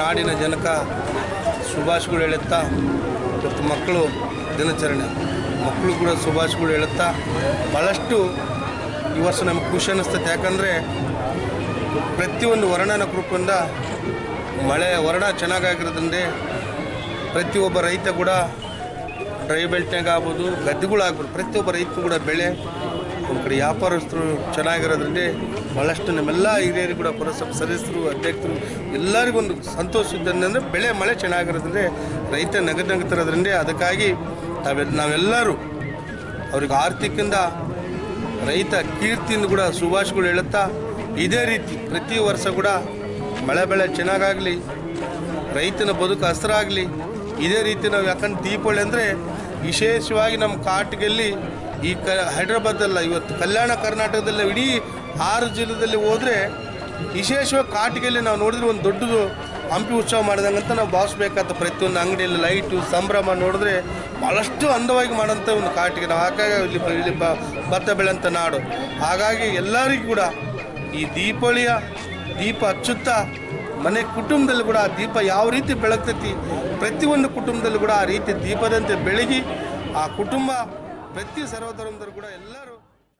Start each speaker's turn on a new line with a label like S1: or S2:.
S1: ನಾಡಿನ ಜನಕ ಶುಭಾಶಯಗಳು ಹೇಳುತ್ತಾ ಮತ್ತು ಮಕ್ಕಳು ದಿನಾಚರಣೆ. ಮಕ್ಕಳು ಕೂಡ ಶುಭಾಶಯಗಳು ಹೇಳುತ್ತಾ ಭಾಳಷ್ಟು ಈ ವರ್ಷ ನಮಗೆ ಖುಷಿ ಅನ್ನಿಸ್ತೈತೆ. ಯಾಕಂದರೆ ಪ್ರತಿಯೊಂದು ವರ್ಣನ ಕೃಪೆಯಿಂದ ಮಳೆ ವರ್ಣ ಚೆನ್ನಾಗಾಗಿರೋದ್ರಿಂದ ಪ್ರತಿಯೊಬ್ಬ ರೈತ ಕೂಡ ಡ್ರೈ ಬೆಲ್ಟ್ನಾಗ ಆಗ್ಬೋದು, ಗದ್ದೆಗಳಾಗ್ಬೋದು, ಪ್ರತಿಯೊಬ್ಬ ರೈತರು ಕೂಡ ಬೆಳೆ ಒಂದು ಕಡೆ ವ್ಯಾಪಾರಸ್ಥರು ಚೆನ್ನಾಗಿರೋದ್ರಿಂದ ಭಾಳಷ್ಟು ನಮ್ಮೆಲ್ಲ ಹಿರಿಯರು ಕೂಡ ಪುರಸಭೆ ಸದಸ್ಯರು, ಅಧ್ಯಕ್ಷರು ಎಲ್ಲರಿಗೂ ಒಂದು ಸಂತೋಷ ಇದ್ದಂದ್ರೆ ಬೆಳೆ ಮಳೆ ಚೆನ್ನಾಗಿರೋದ್ರಿಂದ ರೈತ ನಗದು ನಗತಿರೋದ್ರಿಂದ ಅದಕ್ಕಾಗಿ ನಾವೆಲ್ಲ ನಾವೆಲ್ಲರೂ ಅವ್ರಿಗೆ ಆರ್ಥಿಕದಿಂದ ರೈತ ಕೀರ್ತಿಯಿಂದ ಕೂಡ ಸುಭಾಷ್ಗಳು ಹೇಳುತ್ತಾ ಇದೇ ರೀತಿ ಪ್ರತಿ ವರ್ಷ ಕೂಡ ಮಳೆ ಬೆಳೆ ಚೆನ್ನಾಗಾಗಲಿ, ರೈತನ ಬದುಕು ಹಸ್ರಾಗಲಿ, ಇದೇ ರೀತಿ ನಾವು ಯಾಕಂದ್ರೆ ದೀಪಾವಳಿ ಅಂದರೆ ವಿಶೇಷವಾಗಿ ನಮ್ಮ ಕಾಟಿಗೆಲ್ಲಿ ಈ ಕ ಹೈದ್ರಾಬಾದಲ್ಲ ಇವತ್ತು ಕಲ್ಯಾಣ ಕರ್ನಾಟಕದಲ್ಲಿ ಇಡೀ ಆರು ಜಿಲ್ಲೆದಲ್ಲಿ ಹೋದರೆ ವಿಶೇಷವಾಗಿ ಕಾಟಿಗೆಲ್ಲಿ ನಾವು ನೋಡಿದ್ರೆ ಒಂದು ದೊಡ್ಡದು ಹಂಪಿ ಉತ್ಸವ ಮಾಡಿದಂಗಂತ ನಾವು ಭಾವಿಸ್ಬೇಕಾದ ಪ್ರತಿಯೊಂದು ಅಂಗಡಿಯಲ್ಲಿ ಲೈಟು, ಸಂಭ್ರಮ ನೋಡಿದ್ರೆ ಭಾಳಷ್ಟು ಅಂದವಾಗಿ ಮಾಡೋಂಥ ಒಂದು ಕಾಟಿಗೆ ನಾವು. ಹಾಗಾಗಿ ಇಲ್ಲಿ ಇಲ್ಲಿ ಭತ್ತ ಬೆಳೆಂಥ ನಾಡು. ಹಾಗಾಗಿ ಎಲ್ಲರಿಗೂ ಕೂಡ ಈ ದೀಪಾವಳಿಯ ದೀಪ ಹಚ್ಚುತ್ತಾ ಮನೆ ಕುಟುಂಬದಲ್ಲಿ ಕೂಡ ದೀಪ ಯಾವ ರೀತಿ ಬೆಳಗ್ತೈತಿ ಪ್ರತಿಯೊಂದು ಕುಟುಂಬದಲ್ಲೂ ಕೂಡ ಆ ರೀತಿ ದೀಪದಂತೆ ಬೆಳಗಿ ಆ ಕುಟುಂಬ ಪ್ರತಿ ಸರ್ವಧರ್ಮದವರು ಕೂಡ ಎಲ್ಲರೂ